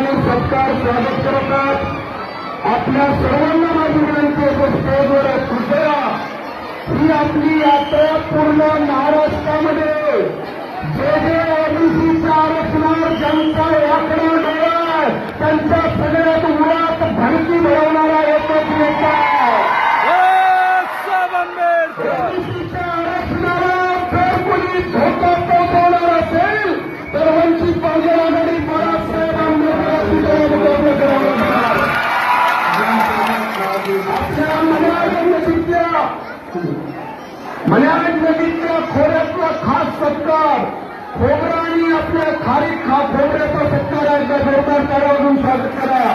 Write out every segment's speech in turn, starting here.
ठिकाणी सत्कार स्वागत करतात. आपल्या सर्वांना माझी विनंती आहे की स्टेजवर कृपया ही आपली यात्रा पूर्ण महाराष्ट्रामध्ये. जे जे ओबीसीच्या आरक्षणावर ज्यांचा वाकडा डोळा त्यांच्या सगळ्यात मुळात भरती भरवणारा एकच नेता. ओबीसीच्या आरक्षणाला जर कोणी धोका पोहोचवणार असेल तर वंचित बहुजन मल्याळी नदीच्या खोऱ्यातला खास सत्कार. खोबरा आपल्या खारी खा खोबऱ्याचा सत्कार एकदा जोरदार करावून स्वागत करा.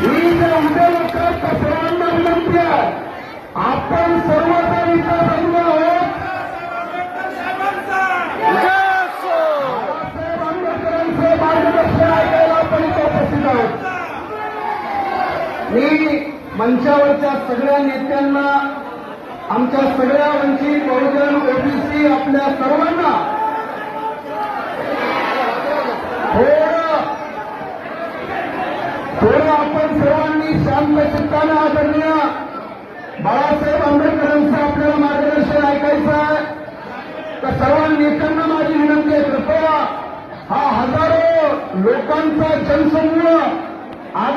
ही जर उद्या लवकर सर्वांना विनंती आहे. आपण सर्वजण इथं जमलो आहोत. बाबासाहेब आंबेडकरांचं मार्गदर्शन ऐकायला आपण इथं उपस्थित आहोत. मी मंचावरच्या सगळ्या नेत्यांना आमच्या सगळ्या वंचित बहुजन ओबीसी आपल्या सर्वांना थोडं थोडं आपण सर्वांनी शांत चित्तानं आदरणीय बाळासाहेब आंबेडकरांचं आपल्याला मार्गदर्शन ऐकायचं आहे. तर सर्वांनी नेत्यांना माझी विनंती आहे कृपया हा हजारो लोकांचा जनसमूह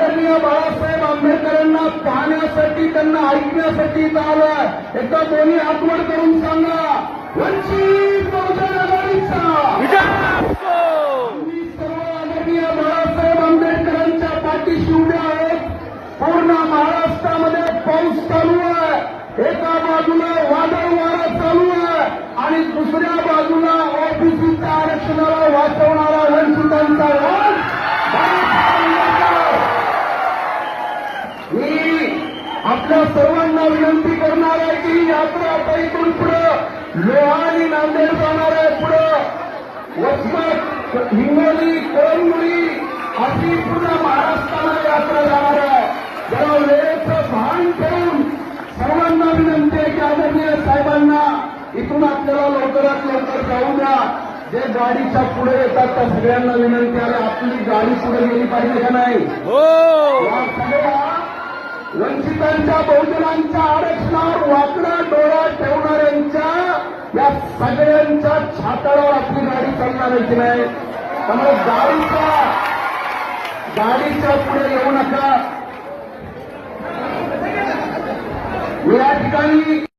आदरणीय बाळासाहेब आंबेडकरांना पाहण्यासाठी त्यांना ऐकण्यासाठी इथं आलाय. एकदा दोन्ही हातवर करून सांगा. वंचित बहुजन आघाडीचा. विजय सर्व आदरणीय बाळासाहेब आंबेडकरांच्या पाठीशी उभे आहेत. पूर्ण महाराष्ट्रामध्ये पाऊस चालू आहे. एका बाजूला वादळ वारा चालू आहे आणि दुसऱ्या बाजूला ओबीसीच्या आरक्षणाला वाचवणारा वंचितांचा आपल्या सर्वांना विनंती करणार आहे की यात्रा आता इथून पुढं लोहा आणि नांदेड जाणार आहे पुढं. वसमत हिंगोली कोळंबुरी अशी पूर्ण महाराष्ट्रामध्ये यात्रा जाणार आहे. जरा वेळेचं भान ठेवून सर्वांना विनंती आहे की आदरणीय साहेबांना इथून आपल्याला लवकरात लवकर जाऊ द्या. जे गाडीच्या पुढे येतात त्या सगळ्यांना विनंती आहे आपली गाडी पुढे गेली पाहिजे का नाही? हो. वंचितांच्या बहुजनांच्या आरक्षणावर वाकडा डोळा ठेवणाऱ्यांच्या या सगळ्यांच्या छाताळावर आपली गाडी चालणार की नाही त्यामुळे गाडीच्या गाडीच्या पुढे येऊ नका. या ठिकाणी